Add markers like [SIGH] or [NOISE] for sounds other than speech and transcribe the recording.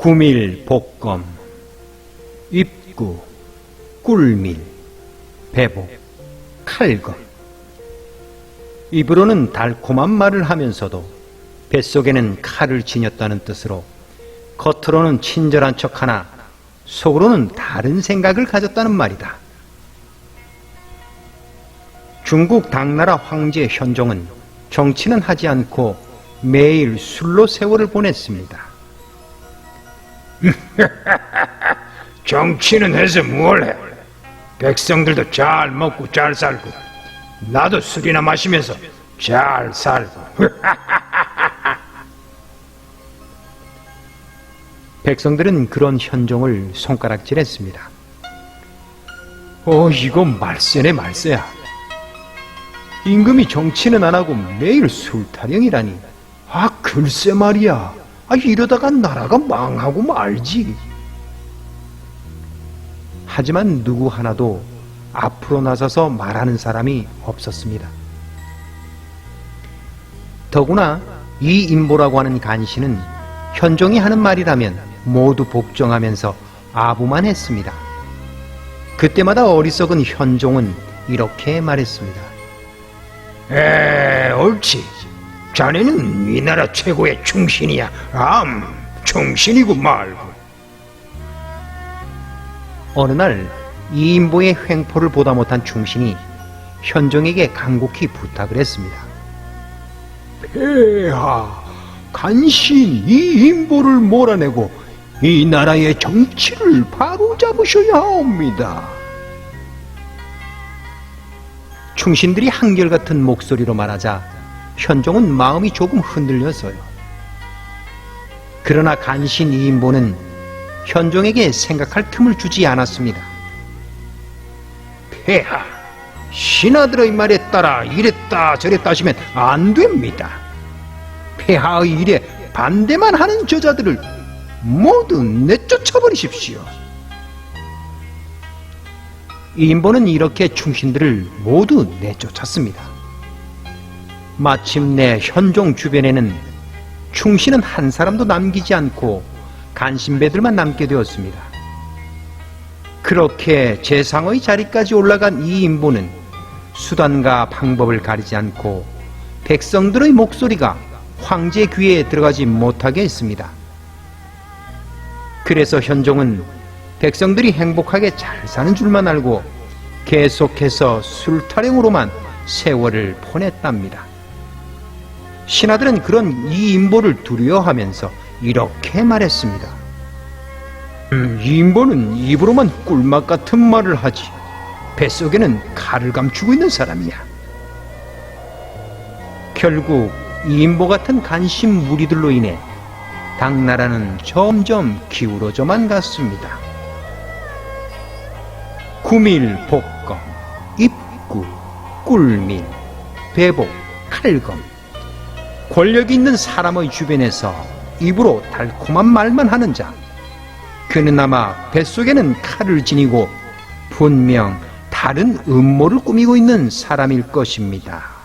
구밀 복검 입구 꿀밀 배복 칼검 입으로는 달콤한 말을 하면서도 뱃속에는 칼을 지녔다는 뜻으로 겉으로는 친절한 척 하나 속으로는 다른 생각을 가졌다는 말이다. 중국 당나라 황제 현종은 정치는 하지 않고 매일 술로 세월을 보냈습니다. [LAUGHS] 정치는 해서 뭘 해? 백성들도 잘 먹고 잘 살고 나도 술이나 마시면서 잘 살고 [LAUGHS] 백성들은 그런 현종을 손가락질했습니다. 어, 이건 말세네 말세야. 임금이 정치는 안 하고 매일 술 타령이라니. 아, 글쎄 말이야. 아, 이러다가 나라가 망하고 말지. 하지만 누구 하나도 앞으로 나서서 말하는 사람이 없었습니다. 더구나 이 임보라고 하는 간신은 현종이 하는 말이라면 모두 복종하면서 아부만 했습니다. 그때마다 어리석은 현종은 이렇게 말했습니다. 에 옳지 자네는 이 나라 최고의 충신이야 암 충신이고 말고 어느 날이 임보의 횡포를 보다 못한 충신이 현종에게 간곡히 부탁을 했습니다. 폐하, 간신 이 임보를 몰아내고 이 나라의 정치를 바로 잡으셔야 합니다. 충신들이 한결같은 목소리로 말하자 현종은 마음이 조금 흔들렸어요. 그러나 간신 이인보는 현종에게 생각할 틈을 주지 않았습니다. 폐하, 신하들의 말에 따라 이랬다 저랬다 하시면 안 됩니다. 폐하의 일에 반대만 하는 저자들을 모두 내쫓아버리십시오. 인보는 이렇게 충신들을 모두 내쫓았습니다. 마침내 현종 주변에는 충신은 한 사람도 남기지 않고 간신배들만 남게 되었습니다. 그렇게 재상의 자리까지 올라간 이 인보는 수단과 방법을 가리지 않고 백성들의 목소리가 황제 귀에 들어가지 못하게 했습니다. 그래서 현종은 백성들이 행복하게 잘 사는 줄만 알고 계속해서 술타령으로만 세월을 보냈답니다. 신하들은 그런 이 인보를 두려워하면서 이렇게 말했습니다. 음, 이 인보는 입으로만 꿀맛 같은 말을 하지 뱃속에는 칼을 감추고 있는 사람이야. 결국 이 인보 같은 간신 무리들로 인해 당나라는 점점 기울어져만 갔습니다. 구밀, 복검, 입구, 꿀밀, 배복, 칼검. 권력이 있는 사람의 주변에서 입으로 달콤한 말만 하는 자. 그는 아마 뱃속에는 칼을 지니고 분명 다른 음모를 꾸미고 있는 사람일 것입니다.